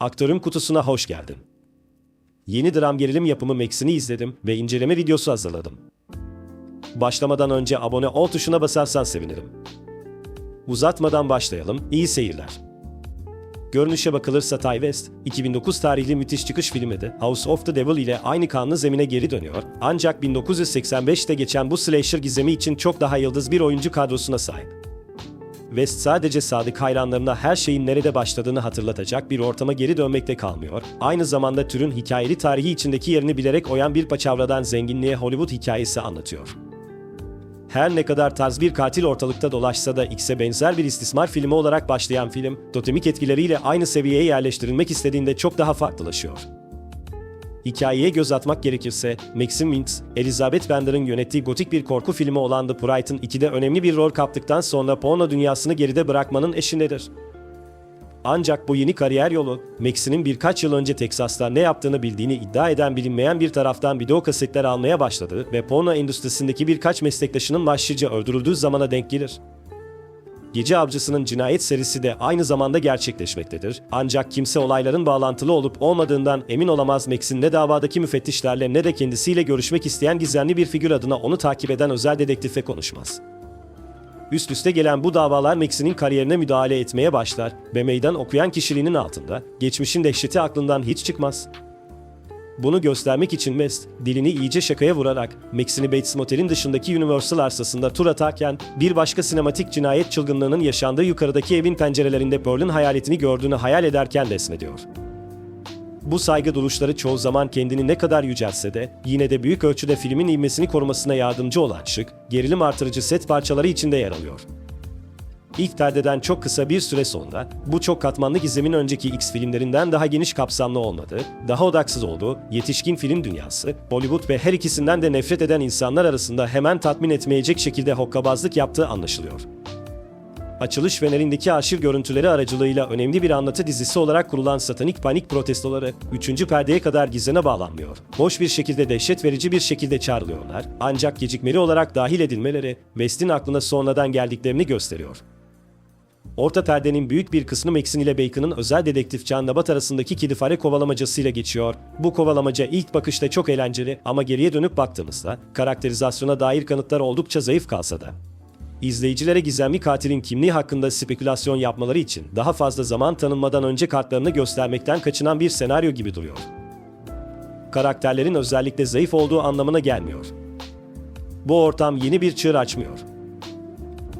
Aktörüm kutusuna hoş geldin. Yeni dram gerilim yapımı Max'ini izledim ve inceleme videosu hazırladım. Başlamadan önce abone ol tuşuna basarsan sevinirim. Uzatmadan başlayalım, iyi seyirler. Görünüşe bakılırsa Ty West, 2009 tarihli müthiş çıkış filmi de House of the Devil ile aynı kanlı zemine geri dönüyor. Ancak 1985'te geçen bu slasher gizemi için çok daha yıldız bir oyuncu kadrosuna sahip. West sadece sadık hayranlarına her şeyin nerede başladığını hatırlatacak bir ortama geri dönmekte kalmıyor. Aynı zamanda türün hikayeli tarihi içindeki yerini bilerek oyan bir paçavradan zenginliğe Hollywood hikayesi anlatıyor. Her ne kadar tarz bir katil ortalıkta dolaşsa da X'e benzer bir istismar filmi olarak başlayan film, totemik etkileriyle aynı seviyeye yerleştirilmek istediğinde çok daha farklılaşıyor. Hikayeye göz atmak gerekirse, Maxim Wintz, Elizabeth Bender'ın yönettiği gotik bir korku filmi olan The Brighton 2'de önemli bir rol kaptıktan sonra porno dünyasını geride bırakmanın eşindedir. Ancak bu yeni kariyer yolu, Max'inin birkaç yıl önce Teksas'ta ne yaptığını bildiğini iddia eden bilinmeyen bir taraftan video kasetler almaya başladığı ve porno endüstrisindeki birkaç meslektaşının başlıca öldürüldüğü zamana denk gelir. Gece Avcısı'nın cinayet serisi de aynı zamanda gerçekleşmektedir. Ancak kimse olayların bağlantılı olup olmadığından emin olamaz Max'in ne davadaki müfettişlerle ne de kendisiyle görüşmek isteyen gizemli bir figür adına onu takip eden özel dedektife konuşmaz. Üst üste gelen bu davalar Max'inin kariyerine müdahale etmeye başlar ve meydan okuyan kişiliğinin altında geçmişin dehşeti aklından hiç çıkmaz. Bunu göstermek için West, dilini iyice şakaya vurarak Max'ini Bates Motel'in dışındaki Universal arsasında tur atarken bir başka sinematik cinayet çılgınlığının yaşandığı yukarıdaki evin pencerelerinde Pearl'ün hayaletini gördüğünü hayal ederken resmediyor. Bu saygı duruşları çoğu zaman kendini ne kadar yüceltse de yine de büyük ölçüde filmin ivmesini korumasına yardımcı olan şık, gerilim artırıcı set parçaları içinde yer alıyor. İlk perdeden çok kısa bir süre sonra bu çok katmanlı gizemin önceki X filmlerinden daha geniş kapsamlı olmadığı, daha odaksız olduğu yetişkin film dünyası, Bollywood ve her ikisinden de nefret eden insanlar arasında hemen tatmin etmeyecek şekilde hokkabazlık yaptığı anlaşılıyor. Açılış Fener'indeki arşiv görüntüleri aracılığıyla önemli bir anlatı dizisi olarak kurulan Satanik Panik protestoları 3. perdeye kadar gizlene bağlanmıyor. Boş bir şekilde dehşet verici bir şekilde çağrılıyorlar. Ancak gecikmeli olarak dahil edilmeleri West'in aklına sonradan geldiklerini gösteriyor. Orta perdenin büyük bir kısmı Max'in ile Bacon'ın özel dedektif Can Nabat arasındaki kedi fare kovalamacasıyla geçiyor. Bu kovalamaca ilk bakışta çok eğlenceli ama geriye dönüp baktığımızda karakterizasyona dair kanıtlar oldukça zayıf kalsa da İzleyicilere gizemli katilin kimliği hakkında spekülasyon yapmaları için daha fazla zaman tanınmadan önce kartlarını göstermekten kaçınan bir senaryo gibi duruyor. Karakterlerin özellikle zayıf olduğu anlamına gelmiyor. Bu ortam yeni bir çığır açmıyor.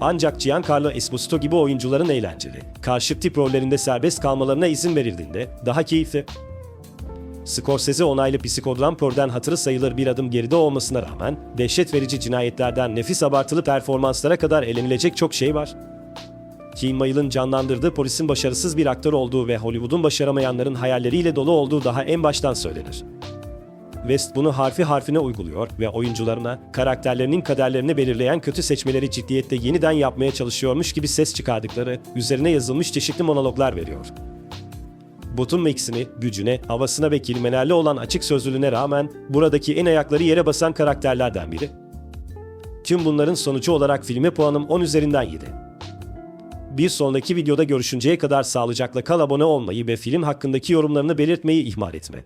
Ancak Giancarlo Esposito gibi oyuncuların eğlenceli, karşıt tip rollerinde serbest kalmalarına izin verildiğinde daha keyifli. Scorsese onaylı psikodram Pearl'den hatırı sayılır bir adım geride olmasına rağmen dehşet verici cinayetlerden nefis abartılı performanslara kadar eğlenilecek çok şey var. Kim Mayıl'ın canlandırdığı polisin başarısız bir aktör olduğu ve Hollywood'un başaramayanların hayalleriyle dolu olduğu daha en baştan söylenir. West bunu harfi harfine uyguluyor ve oyuncularına karakterlerinin kaderlerini belirleyen kötü seçmeleri ciddiyette yeniden yapmaya çalışıyormuş gibi ses çıkardıkları, üzerine yazılmış çeşitli monologlar veriyor. Botun Max'ini, gücüne, havasına ve kelimelerle olan açık sözlülüğüne rağmen buradaki en ayakları yere basan karakterlerden biri. Tüm bunların sonucu olarak filme puanım 10 üzerinden 7. Bir sonraki videoda görüşünceye kadar sağlıcakla kal abone olmayı ve film hakkındaki yorumlarını belirtmeyi ihmal etme.